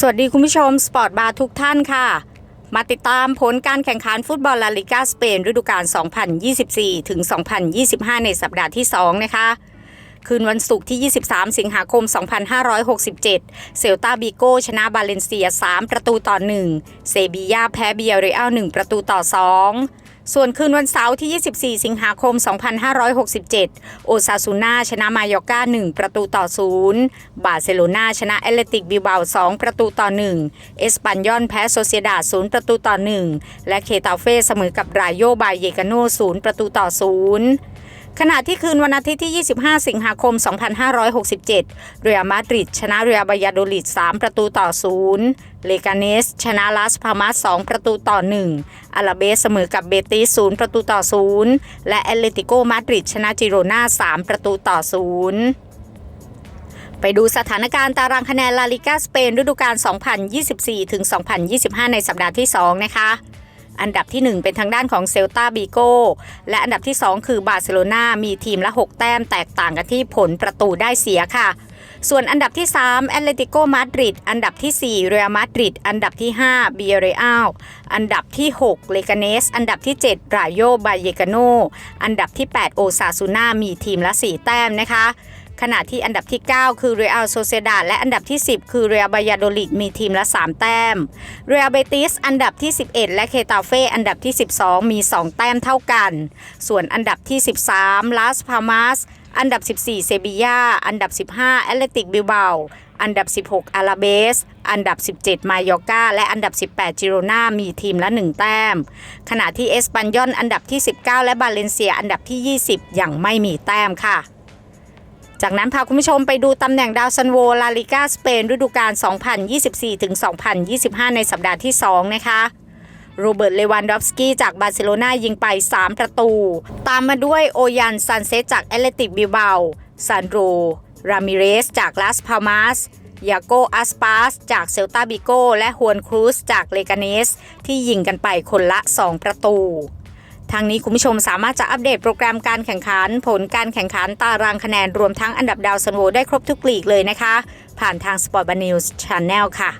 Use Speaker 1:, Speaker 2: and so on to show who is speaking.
Speaker 1: สวัสดีคุณผู้ชม สปอร์ตบาร์ทุกท่านค่ะ มาติดตามผลการแข่งขันฟุตบอลลาลิกาสเปนฤดูกาล 2024 ถึง 2025 ในสัปดาห์ที่ 2 นะคะ คืนวันศุกร์ที่ 23 สิงหาคม 2567 เซลตาบิโกชนะบาเลนเซีย 3 ประตูต่อ 1 เซบียาแพ้เบียเรอัล1 ประตูต่อ 2ส่วนคืนวันเสาร์ที่ 24 สิงหาคม 2567 โอซาซูน่าชนะมายอกา1 ประตูต่อ 0 บาร์เซโลนาชนะแอตเลติกบิบา2ประตูต่อ 1 เอสปันยอนแพ้โซเซียดา0 ประตูต่อ 1 และเคตาเฟ่เสมอกับรายโยบายเยกาโน 0 ประตูต่อ 0 ขณะที่คืนวันอาทิตย์ที่ 25 สิงหาคม 2567 เรียลมาดริดชนะเรียลบายาโดลิด 3 ประตูต่อ 0 เลกาเนส ชนะลาสพามาส2ประตูต่อ 1 อาราเบสเสมอกับเบติส 0 ประตูต่อ 0 และแอตเลติโกมาดริด ชนะจิโรนา3 ประตูต่อ 0ไปดูสถานการณ์ตารางคะแนนลาลิกาสเปนฤดูกาล 2024ถึง2025 ในสัปดาห์ที่ 2 นะคะ อันดับที่ 1 เป็นทางด้านของเซลตาบีโกและอันดับที่ 2 คือบาร์เซโลนามีทีมละ 6 แต้มแตกต่างกันที่ผลประตูได้เสียค่ะ ส่วนอันดับที่ 3 แอตเลติโกมาดริด อันดับที่ 4 เรอัลมาดริด อันดับที่ 5 เบียเรอัลอันดับที่ 6 เลกาเนส อันดับที่ 7 รายโยบายเยกาโน อันดับที่ 8 โอซาซูน่ามีทีมละ 4 แต้มนะคะ ขณะที่อันดับที่ 9 คือเรอัลโซเซดาและอันดับที่ 10 คือเรอัลบายาโดลิดมีทีมละ 3 แต้ม เรอัลเบติสอันดับที่ 11 และเคตาเฟ่อันดับที่ 12 มี 2 แต้มเท่ากัน ส่วนอันดับที่ 13 ลาสพามาสอันดับ 14 เซบียาอันดับ 15 แอตเลติกบิลเบาอันดับ 16 อาราเบส อันดับ 17 มายอกาและอันดับ 18 จิโรนามีทีมละ 1 แต้ม ขณะที่เอสปันยอนอันดับที่ 19 และบาเลนเซียอันดับที่ 20 ยังไม่มีแต้มค่ะ จากนั้นพาคุณผู้ชมไปดูตำแหน่งดาวซันโวลาลิกาสเปนฤดูกาล 2024ถึง2025 ในสัปดาห์ที่ 2 นะคะโรเบิร์ต เลวันดอฟสกี้จากบาร์เซโลนายิงไป 3 ประตู ตามมาด้วยโอยันซันเซจากแอตเลติกบิเบาซันโรรามิเรสจากลาสพามาสยาโกอัสปาสจากเซลตาบิโกและฮวนครูสจากเลกาเนส ที่ยิงกันไปคนละ 2 ประตู ทางนี้คุณผู้ชมสามารถจะอัปเดตโปรแกรมการแข่งขัน ผลการแข่งขันตารางคะแนนรวมทั้งอันดับดาวซันโวได้ครบทุกลีกเลยนะคะ ผ่านทาง Sport b a n News Channel ค่ะ